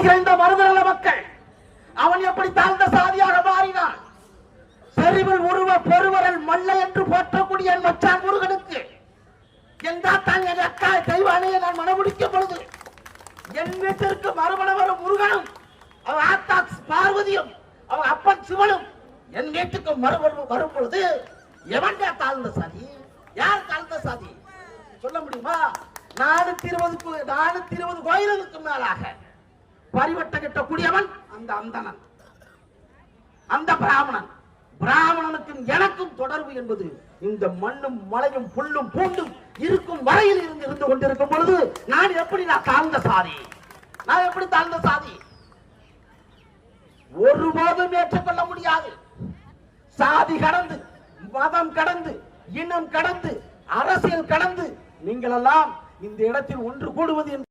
வாடுகிற இந்த மருதநல மக்கள் அவன் எப்படி தாழ்ந்த சாதியாக மாறினான்? செறிவில் உருவ பொறுவரல் மல்ல என்று போற்றக்கூடிய என் மச்சான் முருகனுக்கு என் தான் என் அக்கா தெய்வானையை நான் மனமுடிக்கும் பொழுது என் வீட்டிற்கு மறுமணம் வரும் முருகனும் அவன் ஆத்தா பார்வதியும் அவன் அப்பன் சிவனும் என் வீட்டுக்கு மறுமணம் வரும் பொழுது எவன்டா தாழ்ந்த சாதி? யார் தாழ்ந்த சாதி? சொல்ல முடியுமா? நானூத்தி இருபது நானூத்தி இருபது கோயிலுக்கு மேலாக கூடியவன் அந்த அந்தனன் அந்த பிராமணன். பிராமணனுக்கும் எனக்கும் தொடர்பு என்பது இந்த மண்ணும் மலையும் புல்லும் பூண்டும் இருக்கும் வரையில் இருந்து இருந்து கொண்டிருக்கும் பொழுது நான் எப்படி நான் தாழ்ந்த சாதி? நான் எப்படி தாழ்ந்த சாதி? ஒருபோதும் ஏற்றுக்கொள்ள முடியாது. சாதி கடந்து மதம் கடந்து இனம் கடந்து அரசியல் கடந்து நீங்கள் எல்லாம் இந்த இடத்தில் ஒன்று கூடுவது என்று